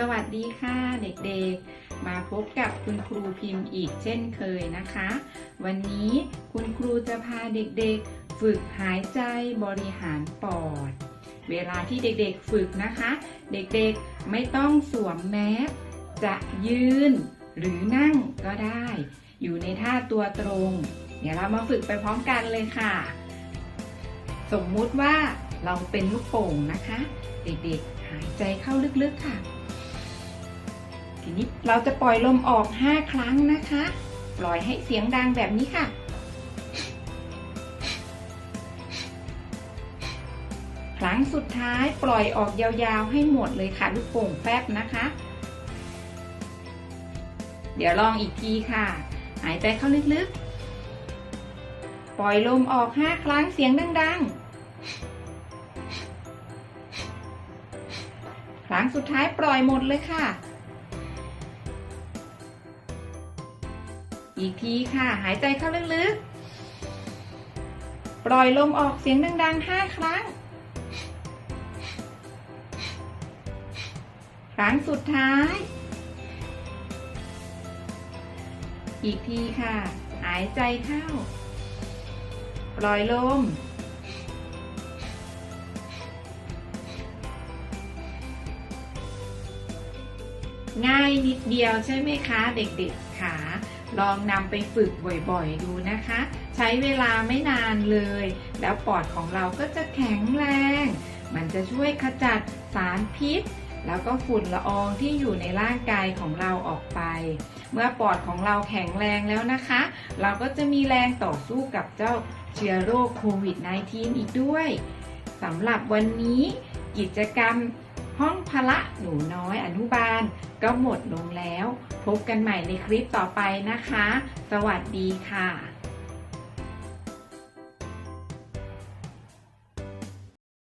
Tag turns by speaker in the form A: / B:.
A: สวัสดีค่ะเด็กๆ มาพบกับคุณครูพิมพ์อีกเช่นเคยนะคะ วันนี้คุณครูจะพาเด็กๆ ฝึกหายใจบริหารปอด เวลาที่เด็กๆฝึกนะคะ เด็กๆไม่ต้องสวมแมสจะยืนหรือนั่งก็ได้ อยู่ในท่าตัวตรง เดี๋ยวเรามาฝึกไปพร้อมกันเลยค่ะ สมมุติว่าเราเป็นลูกโป่งนะคะ เด็กๆ หายใจเข้าลึกๆค่ะ ทีนี้เราจะปล่อยลมออก 5 ครั้งนะคะ ปล่อยให้เสียงดังแบบนี้ค่ะ ครั้งสุดท้ายปล่อยออกยาวๆให้หมดเลยค่ะลูกโป่งแฟบนะคะ เดี๋ยวลองอีกทีค่ะ หายใจเข้าลึกๆ ปล่อยลมออก 5 ครั้งเสียงดัง ๆครั้งสุดท้ายปล่อยหมดเลยค่ะ อีกทีค่ะ หายใจเข้าลึกๆ ปล่อยลมออกเสียงดังๆ5ครั้ง ครั้งสุดท้าย อีกทีค่ะ หายใจเข้า ปล่อยลม ง่ายนิดเดียวใช่ไหมคะ เด็กๆค่ะ ลองนำไปฝึกบ่อยๆดูนะคะ ใช้เวลาไม่นานเลย แล้วปอดของเราก็จะแข็งแรง มันจะช่วยขจัดสารพิษ แล้วก็ฝุ่นละอองที่อยู่ในร่างกายของเราออกไป เมื่อปอดของเราแข็งแรงแล้วนะคะ เราก็จะมีแรงต่อสู้กับเจ้าเชื้อโรคโควิด -19 อีกด้วยสำหรับวันนี้กิจกรรม ห้องพละหนูน้อยอนุบาล ก็หมดลงแล้ว พบกันใหม่ในคลิปต่อไปนะคะ สวัสดีค่ะ